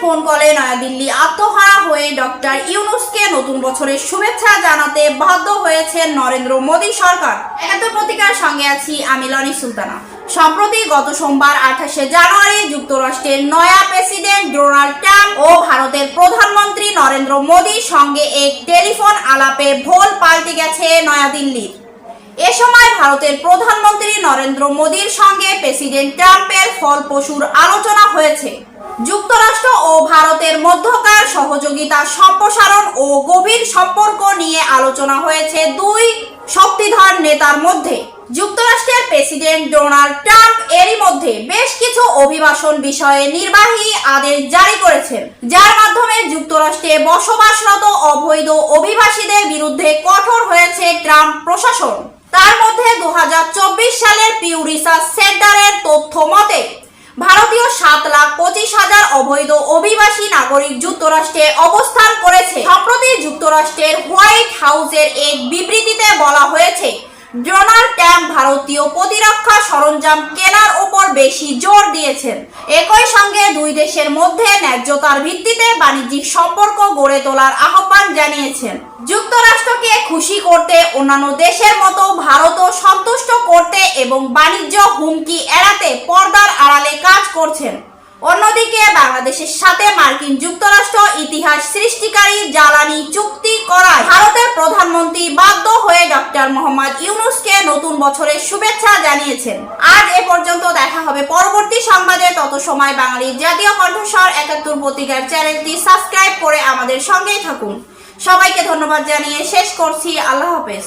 Phone কলে নয়াদিল্লি। আত্মহারা হয়ে ডক্টর ইউনুসকে নতুন বছরের শুভেচ্ছা জানাতে বাধ্য হয়েছে নরেন্দ্র মোদী সরকার। একাত্তর পত্রিকার সঙ্গে আছি আমি লনি সুলতানা। সম্প্রতি গত সোমবার আঠাশে জানুয়ারি যুক্তরাষ্ট্রের নয়া প্রেসিডেন্ট ডোনাল্ড ট্রাম্প ও ভারতের প্রধানমন্ত্রী নরেন্দ্র মোদীর সঙ্গে এক টেলিফোন আলাপে ভোল পাল্টে গেছে নয়াদিল্লির। এ সময় ভারতের প্রধানমন্ত্রী নরেন্দ্র মোদীর সঙ্গে প্রেসিডেন্ট ট্রাম্পের ফলপ্রসূর আলোচনা হয়েছে। যুক্তরাষ্ট্র ও ভারতের মধ্যকার সহযোগিতা, সম্প্রসারণ ও গভীর সম্পর্ক নিয়ে আলোচনা হয়েছে দুই শক্তিধর নেতার মধ্যে। যুক্তরাষ্ট্রের প্রেসিডেন্ট ডোনাল্ড ট্রাম্প এরই মধ্যে বেশ কিছু অভিবাসন বিষয়ে নির্বাহী আদেশ জারি করেছেন, যার মাধ্যমে যুক্তরাষ্ট্রে বসবাসরত অবৈধ অভিবাসীদের বিরুদ্ধে কঠোর হয়েছে ট্রাম্প প্রশাসন। তার মধ্যে দু হাজার চব্বিশ সালের পিউ রিসার্চ সেন্টারের তথ্য মতে, ভারতীয় সাত লাখ পঁচিশ হাজার নাগরিক যুক্তরাষ্ট্রে অবস্থান করেছে। সম্প্রতি যুক্তরাষ্ট্রের হোয়াইট হাউসের এক বিবৃতিতে বলা হয়েছে, ডোনাল্ড ট্রাম্প ভারতীয় প্রতিরক্ষা সরঞ্জাম কেনার উপর বেশি জোর দিয়েছেন। একই সঙ্গে দুই দেশের মধ্যে ন্যায্যতার ভিত্তিতে বাণিজ্যিক সম্পর্ক গড়ে তোলার আহ্বান জানিয়েছেন। যুক্তরাষ্ট্রকে খুশি করতে অন্যান্য দেশের মতো ভারতও সন্তুষ্ট করতে এবং বাণিজ্য হুমকি এড়াতে পর্দার আড়ালে কাজ করছেন। অন্যদিকে বাংলাদেশের সাথে মার্কিন যুক্তরাষ্ট্র ইতিহাস সৃষ্টিকারী জ্বালানি চুক্তি করায় ভারতের প্রধানমন্ত্রী বাধ্য হয়ে ডক্টর মোহাম্মদ ইউনুসকে নতুন বছরের শুভেচ্ছা জানিয়েছেন। আজ এ পর্যন্ত দেখা হবে পরবর্তী সংবাদে। তত সময় বাঙালির জাতীয় কণ্ঠস্বর, একাত্তর পত্রিকার চ্যানেলটি সাবস্ক্রাইব করে আমাদের সঙ্গেই থাকুন। সবাইকে ধন্যবাদ জানিয়ে শেষ করছি। আল্লাহ হাফেজ।